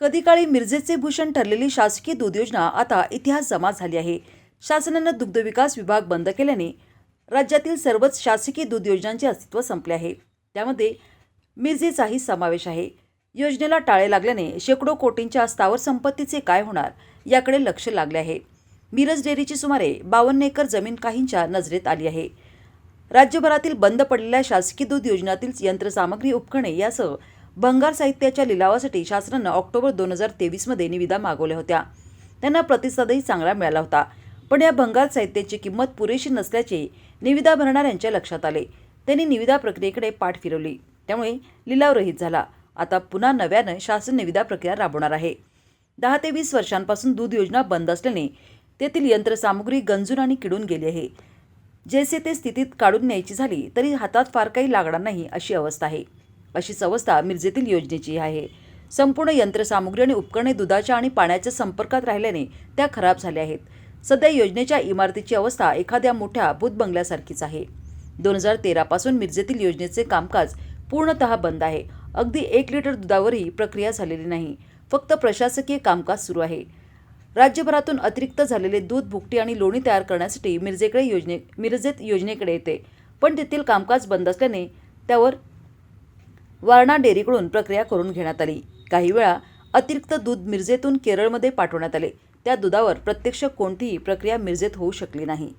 कधी काळी मिरजेचे भूषण ठरलेली शासकीय दूध योजना आता इतिहास जमा झाली आहे. शासनानं दुग्धविकास विभाग बंद केल्याने राज्यातील सर्वच शासकीय दूध योजनांचे अस्तित्व संपले आहे. त्यामध्ये मिरजेचाही समावेश आहे. योजनेला टाळे लागल्याने शेकडो कोटींच्या स्थावर संपत्तीचे काय होणार याकडे लक्ष लागले आहे. मिरज डेअरीची सुमारे बावन्न एकर जमीन काहींच्या नजरेत आली आहे. राज्यभरातील बंद पडलेल्या शासकीय दूध योजनातील यंत्रसामग्री उपकरणे यासह भंगार साहित्याच्या लिलावासाठी शासनानं ऑक्टोबर दोन हजार तेवीसमध्ये निविदा मागवल्या होत्या. त्यांना प्रतिसादही चांगला मिळाला होता. पण या भंगार साहित्याची किंमत पुरेशी नसल्याचे निविदा भरणाऱ्यांच्या लक्षात आले. त्यांनी निविदा प्रक्रियेकडे पाठ फिरवली. त्यामुळे लिलाव रहित झाला. आता पुन्हा नव्यानं शासन निविदा प्रक्रिया राबवणार आहे. दहा ते वीस वर्षांपासून दूध योजना बंद असल्याने तेथील यंत्रसामुग्री गंजून आणि किडून गेली आहे. जैसे ते स्थितीत काढून न्यायची झाली तरी हातात फार काही लागणार नाही अशी अवस्था आहे. अशीच अवस्था मिरजेतील योजनेची आहे. संपूर्ण यंत्रसामुग्री आणि उपकरणे दुधाच्या आणि पाण्याच्या संपर्कात राहिल्याने त्या खराब झाल्या आहेत. सध्या योजनेच्या इमारतीची अवस्था एखाद्या मोठ्या भूतबंगल्यासारखीच आहे. दोन हजार तेरापासून मिरजेतील योजनेचे कामकाज पूर्णतः बंद आहे. अगदी एक लिटर दुधावरही प्रक्रिया झालेली नाही. फक्त प्रशासकीय कामकाज सुरू आहे. राज्यभरातून अतिरिक्त झालेले दूध भुकटी आणि लोणी तयार करण्यासाठी मिरजेकडे योजने मिरजेत योजनेकडे येते. पण तेथील कामकाज बंद असल्याने त्यावर वारणा डेअरीकडून प्रक्रिया करून घेण्यात आली. काही वेळा अतिरिक्त दूध मिरजेतून केरळमध्ये पाठवण्यात आले. त्या दुधावर प्रत्यक्ष कोणतीही प्रक्रिया मिरजेत होऊ शकली नाही.